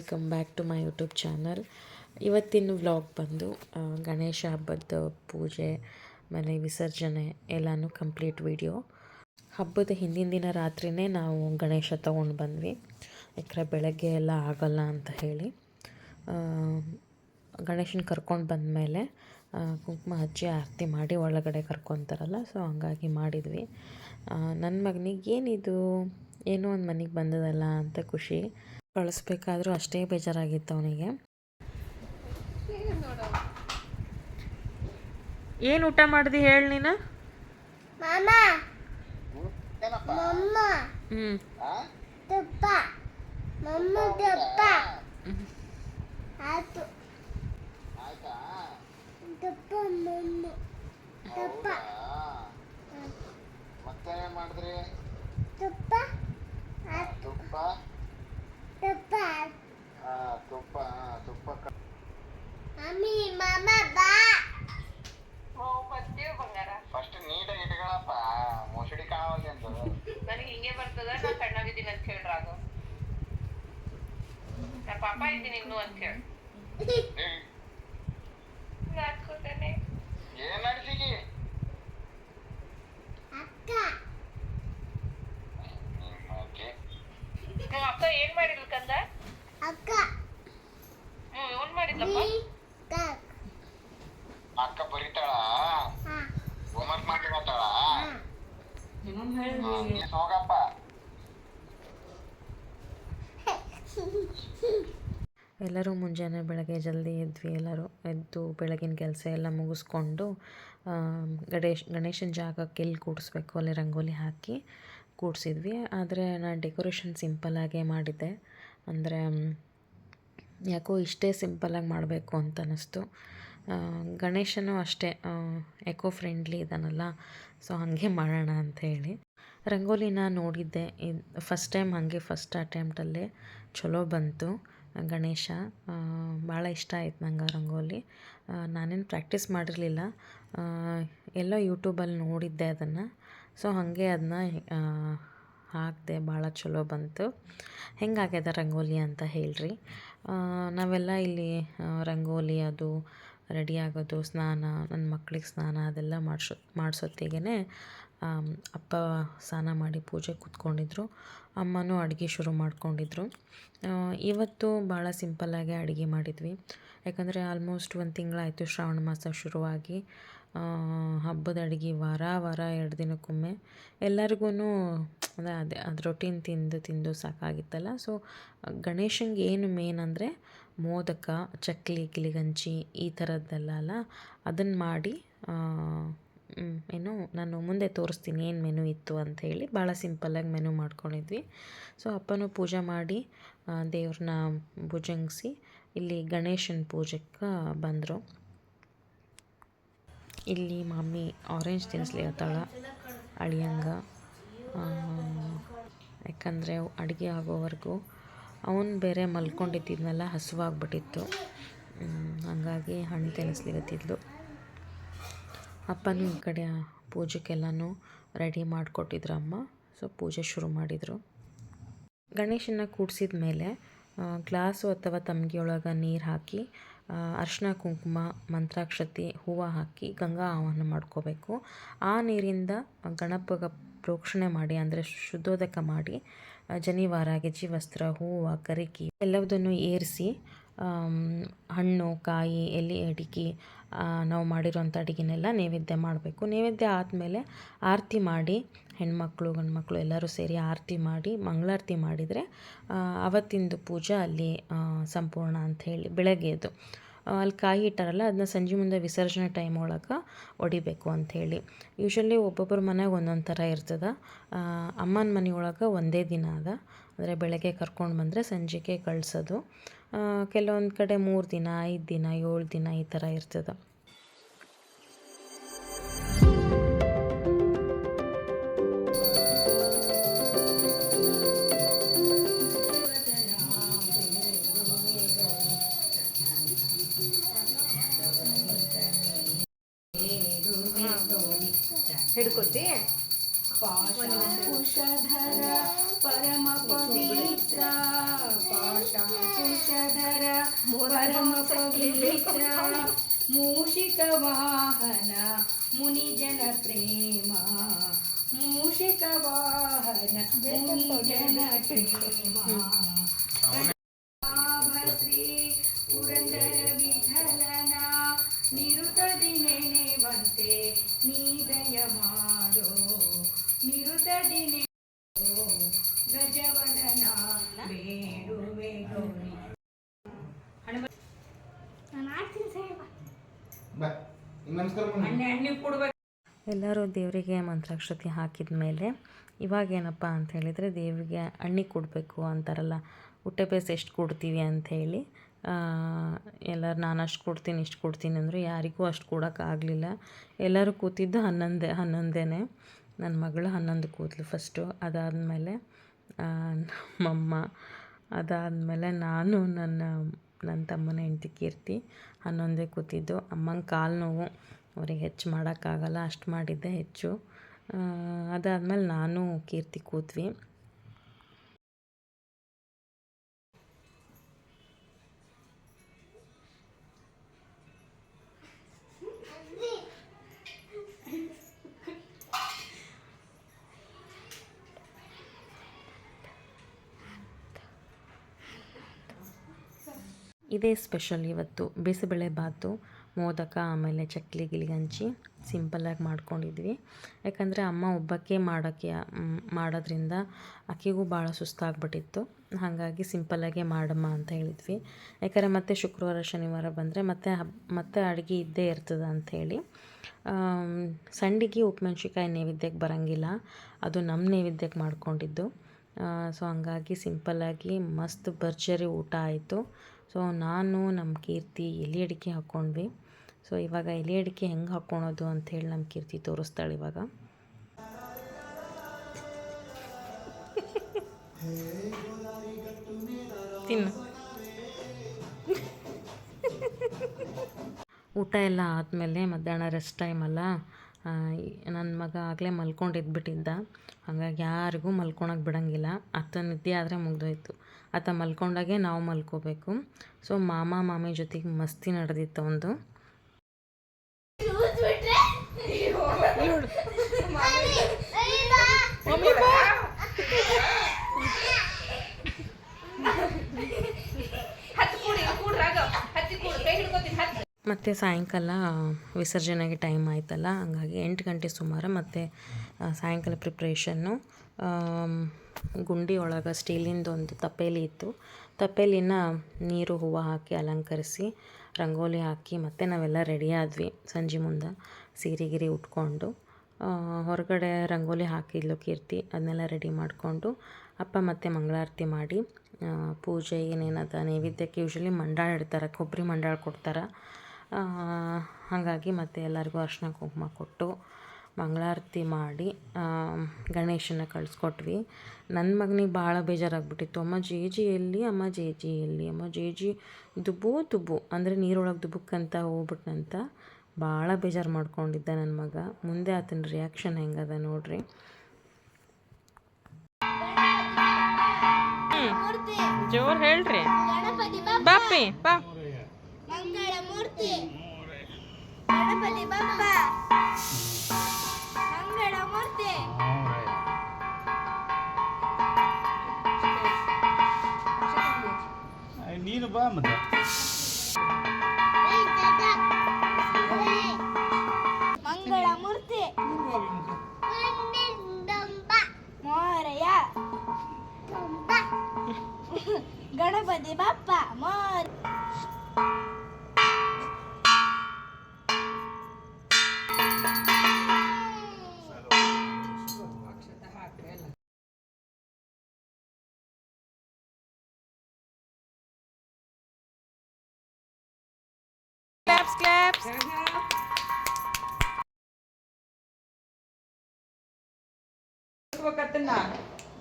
Welcome back to my YouTube channel ಇವತ್ತಿನ vlog ಬಂದು ಗಣೇಶ ಹಬ್ಬದ ಪೂಜೆ ಆಮೇಲೆ ವಿಸರ್ಜನೆ ಎಲ್ಲನೂ ಕಂಪ್ಲೀಟ್ ವಿಡಿಯೋ ಹಬ್ಬದ ಹಿಂದಿನ ದಿನ ರಾತ್ರಿನೇ ನಾವು ಗಣೇಶ ತೊಗೊಂಡು ಬಂದ್ವಿ. ಯಾಕಂದರೆ ಬೆಳಗ್ಗೆ ಎಲ್ಲ ಆಗಲ್ಲ ಅಂತ ಹೇಳಿ. ಗಣೇಶನ ಕರ್ಕೊಂಡು ಬಂದಮೇಲೆ ಕುಂಕುಮ ಹಚ್ಚಿ ಆರತಿ ಮಾಡಿ ಒಳಗಡೆ ಕರ್ಕೊತಾರಲ್ಲ, ಸೊ ಹಂಗಾಗಿ ಮಾಡಿದ್ವಿ. ನನ್ನ ಮಗನಿಗೆ ಏನಿದು? ಏನೋ ಒಂದು ಮನೆಗೆ ಬಂದದಲ್ಲ ಅಂತ ಖುಷಿ. ಕಳಿಸ್ಬೇಕಾದ್ರೂ ಅಷ್ಟೇ ಬೇಜಾರಾಗಿತ್ತು ಅವನಿಗೆ. ಏನು ಊಟ ಮಾಡಿದಿ ಹೇಳಿ ನೀನು? ಹ್ಞೂ ತುಪ್ಪ. ಮಮ್ಮ ತುಪ್ಪ. ಆಯ್ತು ತುಪ್ಪ ಮಮ್ಮ. ತುಪ್ಪ. ಮತ್ತೆ ಏನ್ ಮಾಡಿದ್ರಿ? ತುಪ್ಪ. ಆಯ್ತು ತುಪ್ಪ. ತುಪ್ಪ ತುಪ್ಪ ಮಮ್ಮಿ ಮಾಮ ಬಾ ಫಸ್ಟ್ ನೀಟಾಗಿ ಇಟ್ಕೊಳಪ್ಪ ಮುಸುಡಿ ಕಾವಲ್ಲಿ ಅಂತ ನನಗೆ ಹಿಂಗೆ ಬರ್ತದ ನಾ ಸಣ್ಣವಿದ್ದೀನಿ ಅಂತ ಹೇಳ್ರ ಅದು ನಾ ಪಾಪ ಇದ್ದೀನಿ ಇನ್ನು ಅಂತ ಹೇಳಿ. ಹಾಕ್ಕೋತೇನೆ ಏನ್ ನಡ್ಸಿಗಿ ಅಕ್ಕ ಏನ್ ಮಾಡಿದ್ಲು ಕಂದ? ಅಕ್ಕ. ಮಾಡಿದ್ಲಪ್ಪ? ಅಕ್ಕ ಬರೀತಾಳ? ಹಾ. ಹೋಮ್ವರ್ಕ್ ಹೋಗಪ್ಪ. ಎಲ್ಲರೂ ಮುಂಜಾನೆ ಬೆಳಗ್ಗೆ ಜಲ್ದಿ ಎದ್ವಿ ಎಲ್ಲರೂ ಎದ್ದು ಬೆಳಗಿನ ಕೆಲಸ ಎಲ್ಲ ಮುಗಿಸ್ಕೊಂಡು ಗಣೇಶ್ ಗಣೇಶನ ಜಾಗಕ್ಕೆ ಎಲ್ಲಿ ಕೂಡಿಸ್ಬೇಕು ಅಲ್ಲಿ ರಂಗೋಲಿ ಹಾಕಿ ಕೂಡಿಸಿದ್ವಿ. ಆದರೆ ನಾನು ಡೆಕೋರೇಷನ್ ಸಿಂಪಲ್ಲಾಗೇ ಮಾಡಿದ್ದೆ. ಅಂದರೆ ಯಾಕೋ ಇಷ್ಟೇ ಸಿಂಪಲ್ಲಾಗಿ ಮಾಡಬೇಕು ಅಂತ ಅನ್ನಿಸ್ತು. ಗಣೇಶನೂ ಅಷ್ಟೇ ಎಕೋ ಫ್ರೆಂಡ್ಲಿ ಇದ್ದಾನಲ್ಲ ಸೊ ಹಾಗೆ ಮಾಡೋಣ ಅಂತ ಹೇಳಿ. ರಂಗೋಲಿನ ನೋಡಿದ್ದೆ. ಇದು ಫಸ್ಟ್ ಟೈಮ್ ಹಾಗೆ ಫಸ್ಟ್ ಅಟೆಂಪ್ಟಲ್ಲೇ ಚಲೋ ಬಂತು, ಗಣೇಶ. ಭಾಳ ಇಷ್ಟ ಆಯ್ತು ನಂಗೆ ರಂಗೋಲಿ. ನಾನೇನು ಪ್ರಾಕ್ಟೀಸ್ ಮಾಡಿರಲಿಲ್ಲ. ಎಲ್ಲೋ ಯೂಟ್ಯೂಬಲ್ಲಿ ನೋಡಿದ್ದೆ ಅದನ್ನು. ಸೊ ಹಾಗೆ ಅದನ್ನ ಹಾಕಿದೆ, ಭಾಳ ಚಲೋ ಬಂತು. ಹೆಂಗಾಗ್ಯದ ರಂಗೋಲಿ ಅಂತ ಹೇಳ್ರಿ. ನಾವೆಲ್ಲ ಇಲ್ಲಿ ರಂಗೋಲಿ ಅದು ರೆಡಿ ಆಗೋದು, ಸ್ನಾನ ನನ್ನ ಮಕ್ಳಿಗೆ ಸ್ನಾನ ಅದೆಲ್ಲ ಮಾಡಿಸೋ ಮಾಡಿಸೋತ್ತಿಗೆ ಅಪ್ಪ ಸ್ನಾನ ಮಾಡಿ ಪೂಜೆ ಕೂತ್ಕೊಂಡಿದ್ರು, ಅಮ್ಮನೂ ಅಡುಗೆ ಶುರು ಮಾಡಿಕೊಂಡಿದ್ರು. ಇವತ್ತು ಭಾಳ ಸಿಂಪಲ್ಲಾಗೆ ಅಡುಗೆ ಮಾಡಿದ್ವಿ. ಯಾಕಂದರೆ ಆಲ್ಮೋಸ್ಟ್ ಒಂದು ತಿಂಗಳಾಯಿತು ಶ್ರಾವಣ ಮಾಸ ಶುರುವಾಗಿ. ಹಬ್ಬದ ಅಡುಗೆ ವಾರ ವಾರ ಎರಡು ದಿನಕ್ಕೊಮ್ಮೆ. ಎಲ್ಲರಿಗೂ ಅದೇ ಅದೇ, ಅದು ರೊಟೀನ್ ತಿಂದು ತಿಂದು ಸಾಕಾಗಿತ್ತಲ್ಲ. ಸೊ ಗಣೇಶನಿಗೆ ಏನು ಮೇನ್ ಅಂದರೆ ಮೋದಕ, ಚಕ್ಲಿ ಗಿಲಿಗಂಜಿ ಈ ಥರದ್ದೆಲ್ಲ ಅಲ್ಲ. ಅದನ್ನು ಮಾಡಿ ಏನು, ನಾನು ಮುಂದೆ ತೋರಿಸ್ತೀನಿ ಏನು ಮೆನು ಇತ್ತು ಅಂತ ಹೇಳಿ. ಭಾಳ ಸಿಂಪಲ್ಲಾಗಿ ಮೆನು ಮಾಡ್ಕೊಂಡಿದ್ವಿ. ಸೊ ಅಪ್ಪನೂ ಪೂಜೆ ಮಾಡಿ ದೇವ್ರನ್ನ ಭುಜಂಗಿಸಿ ಇಲ್ಲಿ ಗಣೇಶನ ಪೂಜೆಗೆ ಬಂದರು. ಇಲ್ಲಿ ಮಮ್ಮಿ ಆರೆಂಜ್ ತಿನ್ನಿಸ್ಲಿಕತ್ತಾಳ ಅಳಿಯಂಗ. ಯಾಕಂದರೆ ಅಡುಗೆ ಆಗೋವರೆಗೂ ಅವನು ಬೇರೆ ಮಲ್ಕೊಂಡಿದ್ದಿದ್ನಲ್ಲ, ಹಸುವಾಗ್ಬಿಟ್ಟಿತ್ತು. ಹಾಗಾಗಿ ಹಣ್ಣು ತಿನ್ನಿಸ್ಲಿಕತ್ತಿದ್ಲು. ಅಪ್ಪನೂ ಈ ಕಡೆ ಪೂಜೆಗೆಲ್ಲನೂ ರೆಡಿ ಮಾಡಿಕೊಟ್ಟಿದ್ರು ಅಮ್ಮ ಸೊ ಪೂಜೆ ಶುರು ಮಾಡಿದರು. ಗಣೇಶನ ಕೂಡಿಸಿದ ಮೇಲೆ ಗ್ಲಾಸು ಅಥವಾ ತಮ್ಗಿಯೊಳಗೆ ನೀರು ಹಾಕಿ ಅರಿಶಿನ ಕುಂಕುಮ, ಮಂತ್ರಾಕ್ಷತೆ, ಹೂವು ಹಾಕಿ ಗಂಗಾ ಆವಾಹನ ಮಾಡ್ಕೋಬೇಕು. ಆ ನೀರಿಂದ ಗಣಪಗ ಪ್ರೋಕ್ಷಣೆ ಮಾಡಿ, ಅಂದರೆ ಶುದ್ಧೋದಕ ಮಾಡಿ ಜನಿವಾರ, ಗೆಜ್ಜಿ ವಸ್ತ್ರ, ಹೂವು, ಕರಿಕಿ ಎಲ್ಲವುದನ್ನು ಏರಿಸಿ ಹಣ್ಣು, ಕಾಯಿ, ಎಲೆ, ಅಡಿಕೆ ನಾವು ಮಾಡಿರೋಂಥ ಅಡುಗೆನೆಲ್ಲ ನೈವೇದ್ಯ ಮಾಡಬೇಕು. ನೈವೇದ್ಯ ಆದಮೇಲೆ ಆರತಿ ಮಾಡಿ, ಹೆಣ್ಮಕ್ಳು, ಗಂಡ್ಮಕ್ಳು ಎಲ್ಲರೂ ಸೇರಿ ಆರತಿ ಮಾಡಿ, ಮಂಗಳಾರತಿ ಮಾಡಿದರೆ ಆವತ್ತಿಂದು ಪೂಜೆ ಅಲ್ಲಿ ಸಂಪೂರ್ಣ ಅಂತ ಹೇಳಿ ಅಲ್ಲಿ ಕಾಯಿ ಇಟ್ಟಾರಲ್ಲ, ಅದನ್ನ ಸಂಜೆ ಮುಂದೆ ವಿಸರ್ಜನೆ ಟೈಮ್ ಒಳಗೆ ಹೊಡಿಬೇಕು ಅಂಥೇಳಿ ಯೂಶ್ವಲಿ ಒಬ್ಬೊಬ್ಬರ ಮನೆಗೆ ಒಂದೊಂದು ಥರ ಇರ್ತದೆ. ಅಮ್ಮನ ಮನೆಯೊಳಗೆ ಒಂದೇ ದಿನ ಅದ. ಅಂದರೆ ಬೆಳಗ್ಗೆ ಕರ್ಕೊಂಡು ಬಂದರೆ ಸಂಜೆಗೆ ಕಳಿಸೋದು. ಕೆಲವೊಂದು ಕಡೆ ಮೂರು ದಿನ ಐದು ದಿನ ಏಳು ದಿನ ಈ ಥರ ಇರ್ತದೆ. ಹಿಡ್ಕೊತಿ? ಕುಶಧರ ಪರಮ ಪವಿತ್ರ ಪಾಶಾಂಕುಶಧರ ಪರಮ ಪವಿತ್ರ ಮೂಷಿಕ ವಾಹನ ಮುನಿಜನ ಎಲ್ಲರೂ ದೇವರಿಗೆ ಮಂತ್ರಾಕ್ಷತೆ ಹಾಕಿದ ಮೇಲೆ ಇವಾಗ ಏನಪ್ಪ ಅಂತ ಹೇಳಿದರೆ ದೇವರಿಗೆ ಅಣ್ಣಿ ಕೊಡಬೇಕು ಅಂತಾರಲ್ಲ ಹುಟ್ಟೆ ಬೇಸ್ ಎಷ್ಟು ಕೊಡ್ತೀವಿ ಅಂಥೇಳಿ ಎಲ್ಲರೂ ನಾನು ಅಷ್ಟು ಕೊಡ್ತೀನಿ, ಇಷ್ಟು ಕೊಡ್ತೀನಿ ಅಂದರು ಯಾರಿಗೂ ಅಷ್ಟು ಕೊಡೋಕ್ಕಾಗಲಿಲ್ಲ ಎಲ್ಲರೂ ಕೂತಿದ್ದು ಹನ್ನೊಂದೇ ಹನ್ನೊಂದೇ ನನ್ನ ಮಗಳು ಹನ್ನೊಂದು ಕೂತ್ಲು ಫಸ್ಟು ಅದಾದಮೇಲೆ ನಮ್ಮಮ್ಮ, ಅದಾದಮೇಲೆ ನಾನು, ನನ್ನ ನನ್ನ ತಮ್ಮನ ಹೆಂಡತಿ ಕೀರ್ತಿ ಹನ್ನೊಂದೇ ಕೂತಿದ್ದು. ಅಮ್ಮಂಗೆ ಕಾಲು ನೋವು ಅವ್ರಿಗೆ ಹೆಚ್ಚು ಮಾಡೋಕ್ಕಾಗಲ್ಲ, ಅಷ್ಟು ಮಾಡಿದ್ದೆ ಹೆಚ್ಚು. ಅದಾದಮೇಲೆ ನಾನು ಕೀರ್ತಿ ಕೂತ್ವಿ. ಇದೇ ಸ್ಪೆಷಲ್ ಇವತ್ತು. ಬಿಸಿಬೇಳೆ ಬಾತು. ಮೋದಕ, ಆಮೇಲೆ ಚಕ್ಲಿ ಗಿಲಿಗಂಜಿ ಸಿಂಪಲ್ಲಾಗಿ ಮಾಡ್ಕೊಂಡಿದ್ವಿ. ಯಾಕಂದರೆ ಅಮ್ಮ ಒಬ್ಬಕ್ಕೆ ಮಾಡೋಕ್ಕೆ ಮಾಡೋದ್ರಿಂದ ಆಕೆಗೂ ಭಾಳ ಸುಸ್ತಾಗ್ಬಿಟ್ಟಿತ್ತು. ಹಾಗಾಗಿ ಸಿಂಪಲ್ಲಾಗೆ ಮಾಡಮ್ಮ ಅಂತ ಹೇಳಿದ್ವಿ. ಯಾಕಂದರೆ ಮತ್ತೆ ಶುಕ್ರವಾರ, ಶನಿವಾರ ಬಂದರೆ ಮತ್ತೆ ಮತ್ತೆ ಅಡುಗೆ ಇದ್ದೇ ಇರ್ತದೆ ಅಂಥೇಳಿ ಸಂಡಿಗೆ ಉಪ್ಮೆಣ್ಸಿಕಾಯಿ ನೈವೇದ್ಯಕ್ಕೆ ಬರೋಂಗಿಲ್ಲ. ಅದು ನಮ್ಮ ನೈವೇದ್ಯಕ್ಕೆ ಮಾಡ್ಕೊಂಡಿದ್ದು. ಸೊ ಹಂಗಾಗಿ ಸಿಂಪಲ್ಲಾಗಿ ಮಸ್ತ್ ಭರ್ಜರಿ ಊಟ ಆಯಿತು. ಸೊ ನಾನು ನಮ್ಮ ಕೀರ್ತಿ ಎಲೆ ಅಡಿಕೆ ಹಾಕ್ಕೊಂಡ್ವಿ. ಸೊ ಇವಾಗ ಎಲೆ ಅಡಿಕೆ ಹೆಂಗೆ ಹಾಕ್ಕೊಳೋದು ಅಂಥೇಳಿ ನಮ್ಮ ಕೀರ್ತಿ ತೋರಿಸ್ತಾಳೆ ಇವಾಗ. ತಿನ್ನು. ಊಟ ಎಲ್ಲ ಆದಮೇಲೆ ಮಧ್ಯಾಹ್ನ ರೆಸ್ಟ್ ಟೈಮಲ್ಲ ನನ್ನ ಮಗ ಆಗಲೇ ಮಲ್ಕೊಂಡು ಎದ್ಬಿಟ್ಟಿದ್ದ ಹಾಗಾಗಿ ಯಾರಿಗೂ ಮಲ್ಕೊಳಕ್ಕೆ ಬಿಡೋಂಗಿಲ್ಲ. ಅತ್ತ ನಿದ್ದೆ ಆದರೆ ಮುಗಿದೋಯ್ತು. ಆತ ಮಲ್ಕೊಂಡಾಗೆ ನಾವು ಮಲ್ಕೋಬೇಕು. ಸೊ ಮಾಮ, ಮಾಮಿ ಜೊತೆಗೆ ಮಸ್ತಿ ನಡೆದಿತ್ತು ಒಂದು. ಮತ್ತು ಸಾಯಂಕಾಲ ವಿಸರ್ಜನೆಗೆ ಟೈಮ್ ಆಯ್ತಲ್ಲ, ಹಂಗಾಗಿ ಎಂಟು ಗಂಟೆ ಸುಮಾರು ಮತ್ತು ಸಾಯಂಕಾಲ ಪ್ರಿಪ್ರೇಷನ್ನು ಗುಂಡಿ ಒಳಗೆ ಸ್ಟೀಲಿಂದೊಂದು ತಪ್ಪೇಲಿ ಇತ್ತು. ತಪ್ಪೇಲಿನ ನೀರು, ಹೂವು ಹಾಕಿ ಅಲಂಕರಿಸಿ, ರಂಗೋಲಿ ಹಾಕಿ ಮತ್ತೆ ನಾವೆಲ್ಲ ರೆಡಿ ಆದ್ವಿ ಸಂಜೆ ಮುಂದೆ ಸೀರೆ ಗಿರಿ ಉಟ್ಕೊಂಡು ಹೊರಗಡೆ ರಂಗೋಲಿ ಹಾಕಿದ್ಲು ಕೀರ್ತಿ, ಅದನ್ನೆಲ್ಲ ರೆಡಿ ಮಾಡಿಕೊಂಡು ಅಪ್ಪ ಮತ್ತೆ ಮಂಗಳಾರತಿ ಮಾಡಿ ಪೂಜೆ ಏನೇನದ, ನೈವೇದ್ಯಕ್ಕೆ ಯೂಶ್ವಲಿ ಮಂಡಾಳ ಇಡ್ತಾರೆ, ಕೊಬ್ಬರಿ ಮಂಡಾಳ ಕೊಡ್ತಾರೆ. ಹಾಗಾಗಿ ಮತ್ತೆ ಎಲ್ಲರಿಗೂ ಅರ್ಶಿನ ಕುಂಕುಮ ಕೊಟ್ಟು ಮಂಗಳಾರತಿ ಮಾಡಿ ಗಣೇಶನ ಕಳಿಸ್ಕೊಟ್ವಿ. ನನ್ನ ಮಗನಿಗೆ ಭಾಳ ಬೇಜಾರಾಗ್ಬಿಟ್ಟಿತ್ತು. ಅಮ್ಮ ಜೇಜಿ ಎಲ್ಲಿ, ಅಮ್ಮ ಜೇಜಿ ಎಲ್ಲಿ, ಅಮ್ಮ ಜೇಜಿ ದುಬ್ಬು ದುಬ್ಬು. ಅಂದರೆ ನೀರೊಳಗೆ ದುಬ್ಬಕ್ಕಂತ ಹೋಗ್ಬಿಟ್ನಂತ ಭಾಳ ಬೇಜಾರು ಮಾಡ್ಕೊಂಡಿದ್ದ ನನ್ನ ಮಗ. ಮುಂದೆ ಆತನ ರಿಯಾಕ್ಷನ್ ಹೆಂಗದ ನೋಡ್ರಿ. ಜೋರು ಹೇಳ್ರಿ. ಬಾಪಿ, ಬಾ. ಮಂಗಳ ಮೂರ್ತಿ ಗಣಪತಿ ಬಪ್ಪ ಮಂಗಳ ಮೂರ್ತಿ ನೀನು ಬಾ ಮತ್ತೆ. ಕ್ಲಾಪ್ಸ್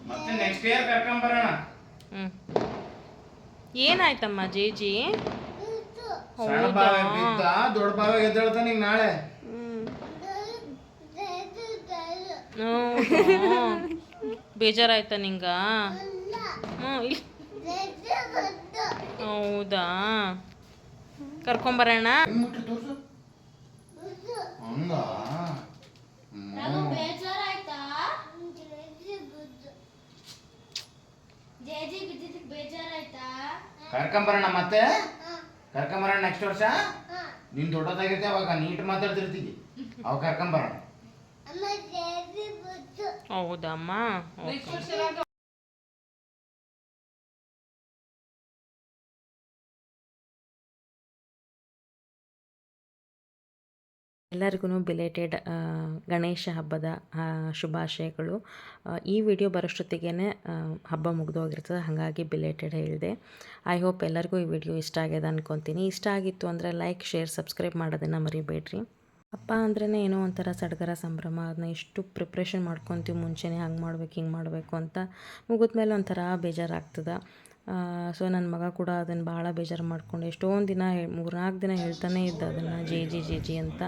ಮತ್ತೆ ನೆಕ್ಸ್ಟ್ ಇಯರ್ ಏನಾಯ್ತಮ್ಮ ಜೇಜಿ? ಸಣ್ಣ ಬಾವ ಬಿದ್ದ ದೊಡ್ಡ ಬಾವ ಎದ್ದೇಳ್ತಾನೆ ಈಗ ನಾಳೆ. ಬೇಜಾರಾಯ್ತಾ ನಿಂಗ? ಹ್ಞೂ ಹೌದಾ? ಕರ್ಕೊಂಬರೋಣ. ಕರ್ಕೊಂಬರೋಣ ಮತ್ತೆ? ಕರ್ಕೊಂಬರೋಣ ನೆಕ್ಸ್ಟ್ ವರ್ಷ? ನೀನ್ ದೊಡ್ಡದಾಗಿರ್ತೆ ಅವಾಗ ನೀಟ್ ಮಾತಾಡ್ತಿರ್ತೀವಿ. ಅವಾಗ ಕರ್ಕೊಂಬರೋಣ. ಹೌದಮ್ಮ. ಎಲ್ಲರಿಗೂ ಬಿಲೇಟೆಡ್ ಗಣೇಶ ಹಬ್ಬದ ಶುಭಾಶಯಗಳು. ಈ ವಿಡಿಯೋ ಬರೋಷ್ಟೊತ್ತಿಗೆ ಹಬ್ಬ ಮುಗಿದೋಗಿರ್ತದೆ, ಹಾಗಾಗಿ ಬಿಲೇಟೆಡ್ ಹೇಳಿದೆ. ಐ ಹೋಪ್ ಎಲ್ಲರಿಗೂ ಈ ವಿಡಿಯೋ ಇಷ್ಟ ಆಗ್ಯದ ಅನ್ಕೊತೀನಿ. ಇಷ್ಟ ಆಗಿತ್ತು ಅಂದರೆ ಲೈಕ್ ಶೇರ್ ಸಬ್ಸ್ಕ್ರೈಬ್ ಮಾಡೋದನ್ನು ಮರಿಬೇಡ್ರಿ. ಹಬ್ಬ ಅಂದ್ರೇ ಏನೋ ಒಂಥರ ಸಡಗರ ಸಂಭ್ರಮ ಅದನ್ನ ಎಷ್ಟು ಪ್ರಿಪ್ರೇಷನ್ ಮಾಡ್ಕೊತೀವಿ ಮುಂಚೆನೇ ಹಂಗೆ ಮಾಡ್ಬೇಕು, ಹಿಂಗೆ ಮಾಡಬೇಕು ಅಂತ ಮುಗಿದ್ಮೇಲೆ ಒಂಥರ ಬೇಜಾರಾಗ್ತದೆ. ಸೊ ನನ್ನ ಮಗ ಕೂಡ ಅದನ್ನು ಭಾಳ ಬೇಜಾರು ಮಾಡ್ಕೊಂಡು. ಎಷ್ಟೊಂದು ದಿನ ಮೂರು ನಾಲ್ಕು ದಿನ ಹೇಳ್ತಾನೆ ಇದ್ದ ಅದನ್ನು ಜಿ ಜಿ ಜಿ ಜಿ ಅಂತ.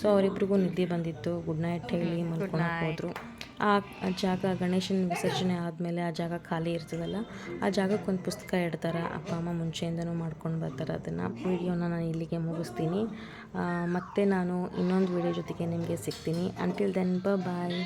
ಸೊ ಅವರಿಬ್ರಿಗೂ ನಿದ್ದೆ ಬಂದಿತ್ತು. ಗುಡ್ ನೈಟ್ ಹೇಳಿ ಮಲ್ಕೊಳಕ್ಕೆ ಹೋದರು. ಆ ಜಾಗ ಗಣೇಶನ ವಿಸರ್ಜನೆ ಆದಮೇಲೆ ಆ ಜಾಗ ಖಾಲಿ ಇರ್ತದಲ್ಲ ಆ ಜಾಗಕ್ಕೆ ಒಂದು ಪುಸ್ತಕ ಇಡ್ತಾರೆ. ಅಪ್ಪ ಅಮ್ಮ ಮುಂಚೆಯಿಂದನೂ ಮಾಡ್ಕೊಂಡು ಬರ್ತಾರೆ ಅದನ್ನು. ವಿಡಿಯೋನ ನಾನು ಇಲ್ಲಿಗೆ ಮುಗಿಸ್ತೀನಿ. ಮತ್ತೆ ನಾನು ಇನ್ನೊಂದು ವಿಡಿಯೋ ಜೊತೆಗೆ ನಿಮಗೆ ಸಿಗ್ತೀನಿ. Until then bye